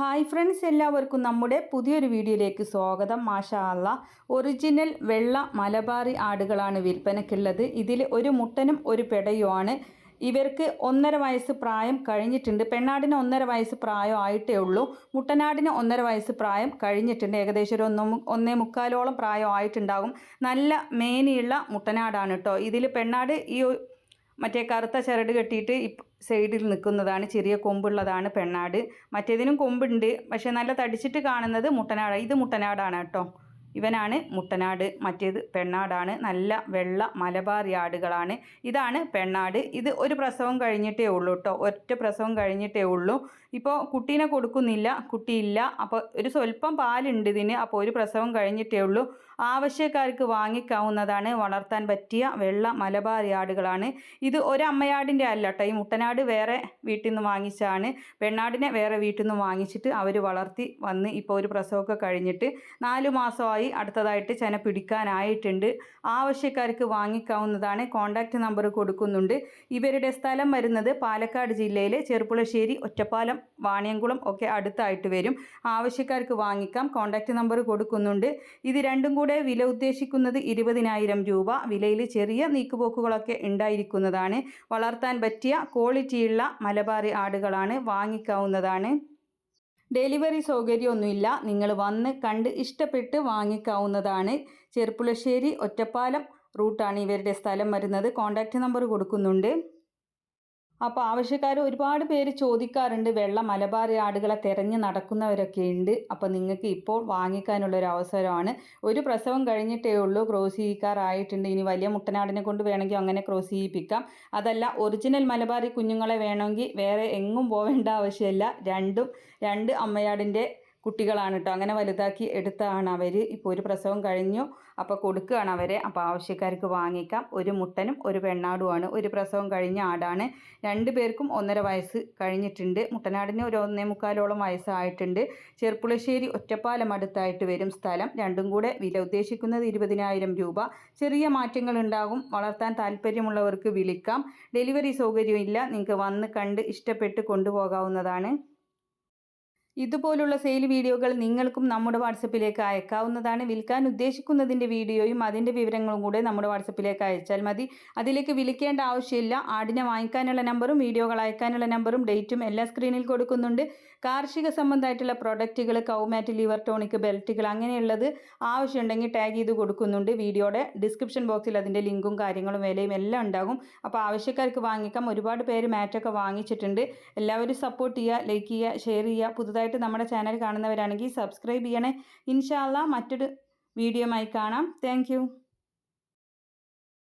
Hi friends എല്ലാവർക്കും നമ്മുടെ പുതിയൊരു വീഡിയോയിലേക്ക് സ്വാഗതം. മാഷാ അല്ല ഒറിജിനൽ വെള്ള മലബാറി ആടുകളാണ് വിൽപ്പനയ്ക്കുള്ളത്. ഇതിൽ ഒരു മുട്ടനും ഒരു പെടയുമാണ്. ഇവർക്ക് ഒന്നര വയസ്സ് പ്രായം കഴിഞ്ഞിട്ടുണ്ട്. പെണ്ണാടിന് ഒന്നര വയസ്സ് പ്രായം ആയിട്ടേ ഉള്ളൂ. മുട്ടനാടിന് ഒന്നര വയസ്സ് പ്രായം കഴിഞ്ഞിട്ടുണ്ട്. ഏകദേശം ഒരു ഒന്നും ഒന്നേ മുക്കാലോളം പ്രായം ആയിട്ടുണ്ടാകും. നല്ല മേനിയുള്ള മുട്ടനാടാണ് കേട്ടോ ഇതിൽ പെണ്ണാട് ഈ മറ്റേ കറുത്ത ചരട് കെട്ടിയിട്ട് സൈഡിൽ നിൽക്കുന്നതാണ് ചെറിയ കൊമ്പുള്ളതാണ് പെണ്ണാട്. മറ്റേതിനും കൊമ്പുണ്ട് പക്ഷേ നല്ല തടിച്ചിട്ട് കാണുന്നത് മുട്ടനാട്. ഇത് മുട്ടനാടാണ് കേട്ടോ. ഇവനാണ് മുട്ടനാട് മറ്റേത് പെണ്ണാടാണ്. നല്ല വെള്ള മലബാറി ആടുകളാണ് ഇതാണ് പെണ്ണാട്. ഇത് ഒരു പ്രസവം കഴിഞ്ഞിട്ടേ ഉള്ളൂ കേട്ടോ ഒറ്റ പ്രസവം കഴിഞ്ഞിട്ടേ ഉള്ളൂ. ഇപ്പോൾ കുട്ടീനെ കൊടുക്കുന്നില്ല കുട്ടിയില്ല അപ്പോൾ ഒരു സ്വല്പം പാലുണ്ട് ഇതിന്. അപ്പോൾ ഒരു പ്രസവം കഴിഞ്ഞിട്ടേ ഉള്ളൂ. ആവശ്യക്കാർക്ക് വാങ്ങിക്കാവുന്നതാണ് വളർത്താൻ പറ്റിയ വെള്ള മലബാറി ആടുകളാണ് ഇത് ഒരമ്മയാടിന്റെ അല്ല കേട്ടോ ഈ മുട്ടനാട് വേറെ വീട്ടിൽ നിന്ന് വാങ്ങിച്ചാണ്. പെണ്ണാടിനെ വേറെ വീട്ടിൽ നിന്ന് വാങ്ങിച്ചിട്ട് അവർ വളർത്തി വന്ന് ഇപ്പോൾ ഒരു പ്രസവമൊക്കെ കഴിഞ്ഞിട്ട് നാലു മാസമായി അടുത്തതായിട്ട് ചെന പിടിക്കാനായിട്ടുണ്ട്. ആവശ്യക്കാർക്ക് വാങ്ങിക്കാവുന്നതാണ്. കോൺടാക്റ്റ് നമ്പർ കൊടുക്കുന്നുണ്ട്. ഇവരുടെ സ്ഥലം വരുന്നത് പാലക്കാട് ജില്ലയിലെ ചെറുപ്പുളശ്ശേരി ഒറ്റപ്പാലം വാണിയംകുളം ഒക്കെ അടുത്തായിട്ട് വരും. ആവശ്യക്കാർക്ക് വാങ്ങിക്കാം. കോൺടാക്റ്റ് നമ്പർ കൊടുക്കുന്നുണ്ട്. ഇത് രണ്ടും കൂടെ വില ഉദ്ദേശിക്കുന്നത് ഇരുപതിനായിരം രൂപ. വിലയിൽ ചെറിയ നീക്കുപോക്കുകളൊക്കെ ഉണ്ടായിരിക്കുന്നതാണ്. വളർത്താൻ പറ്റിയ ക്വാളിറ്റിയുള്ള മലബാറി ആടുകളാണ് വാങ്ങിക്കാവുന്നതാണ്. ഡെലിവറി സൗകര്യമൊന്നുമില്ല. നിങ്ങൾ വന്ന് കണ്ട് ഇഷ്ടപ്പെട്ട് വാങ്ങിക്കാവുന്നതാണ്. ചെറുപ്പുളശ്ശേരി ഒറ്റപ്പാലം റൂട്ടാണ് ഇവരുടെ സ്ഥലം വരുന്നത്. കോൺടാക്റ്റ് നമ്പർ കൊടുക്കുന്നുണ്ട്. അപ്പോൾ ആവശ്യക്കാർ ഒരുപാട് പേര് ചോദിക്കാറുണ്ട്. വെള്ള മലബാർ ആടുകളെ തിരഞ്ഞ് നടക്കുന്നവരൊക്കെ ഉണ്ട് അപ്പോൾ നിങ്ങൾക്ക് ഇപ്പോൾ വാങ്ങിക്കാനുള്ള ഒരു അവസരമാണ്. ഒരു പ്രസവം കഴിഞ്ഞിട്ടേ ഉള്ളൂ. ക്രോസ് ചെയ്യിക്കാറായിട്ടുണ്ട്. ഇനി വലിയ മുട്ടനാടിനെ കൊണ്ട് വേണമെങ്കിൽ അങ്ങനെ ക്രോസ് ചെയ്യിപ്പിക്കാം. അതല്ല ഒറിജിനൽ മലബാറി കുഞ്ഞുങ്ങളെ വേണമെങ്കിൽ വേറെ എങ്ങും പോവേണ്ട ആവശ്യമില്ല. രണ്ടും രണ്ട് അമ്മയാടിന്റെ കുട്ടികളാണ് കേട്ടോ അങ്ങനെ വലുതാക്കി എടുത്താണ് അവർ ഇപ്പോൾ ഒരു പ്രസവം കഴിഞ്ഞു. അപ്പോൾ കൊടുക്കുകയാണ് അവരെ. അപ്പോൾ ആവശ്യക്കാർക്ക് വാങ്ങിക്കാം. ഒരു മുട്ടനും ഒരു പെണ്ണാടുമാണ്. ഒരു പ്രസവം കഴിഞ്ഞ ആടാണ്. രണ്ട് പേർക്കും ഒന്നര വയസ്സ് കഴിഞ്ഞിട്ടുണ്ട്. മുട്ടനാടിന് ഒരു ഒന്നേ മുക്കാലോളം വയസ്സായിട്ടുണ്ട്. ചെർപ്പുളശ്ശേരി ഒറ്റപ്പാലം അടുത്തായിട്ട് വരും സ്ഥലം. രണ്ടും കൂടെ വില ഉദ്ദേശിക്കുന്നത് ഇരുപതിനായിരം രൂപ. ചെറിയ മാറ്റങ്ങൾ ഉണ്ടാകും. വളർത്താൻ താല്പര്യമുള്ളവർക്ക് വിളിക്കാം. ഡെലിവറി സൗകര്യമില്ല. നിങ്ങൾക്ക് വന്ന് കണ്ട് ഇഷ്ടപ്പെട്ട് കൊണ്ടുപോകാവുന്നതാണ്. ഇതുപോലുള്ള സെയിൽ വീഡിയോകൾ നിങ്ങൾക്കും നമ്മുടെ വാട്സപ്പിലേക്ക് അയക്കാവുന്നതാണ്. വിൽക്കാൻ ഉദ്ദേശിക്കുന്നതിന്റെ വീഡിയോയും അതിന്റെ വിവരങ്ങളും കൂടെ നമ്മുടെ വാട്സപ്പിലേക്ക് അയച്ചാൽ മതി. അതിലേക്ക് വിളിക്കേണ്ട ആവശ്യമില്ല. ആടിനെ വാങ്ങിക്കാനുള്ള നമ്പറും വീഡിയോകൾ അയക്കാനുള്ള നമ്പറും ഡേറ്റും എല്ലാ സ്ക്രീനിൽ കൊടുക്കുന്നുണ്ട്. കാർഷിക സംബന്ധമായിട്ടുള്ള പ്രൊഡക്റ്റുകൾ കൗമാറ്റ് ലിവർ ടോണിക് ബെൽറ്റുകൾ അങ്ങനെയുള്ളത് ആവശ്യമുണ്ടെങ്കിൽ ടാഗ് ചെയ്ത് കൊടുക്കുന്നുണ്ട്. വീഡിയോയുടെ ഡിസ്ക്രിപ്ഷൻ ബോക്സിൽ അതിന്റെ ലിങ്കും കാര്യങ്ങളും വിലയും എല്ലാം ഉണ്ടാകും. അപ്പോൾ ആവശ്യക്കാർക്ക് വാങ്ങിക്കാം. ഒരുപാട് പേര് മാറ്റൊക്കെ വാങ്ങിച്ചിട്ടുണ്ട്. എല്ലാവരും സപ്പോർട്ട് ചെയ്യുക ലൈക്ക് ചെയ്യുക ഷെയർ ചെയ്യുക. പുതുതായിട്ട് നമ്മുടെ ചാനൽ കാണുന്നവരാണെങ്കിൽ സബ്സ്ക്രൈബ് ചെയ്യണേ. ഇൻഷാല്ല മറ്റൊരു വീഡിയോയുമായി കാണാം. താങ്ക്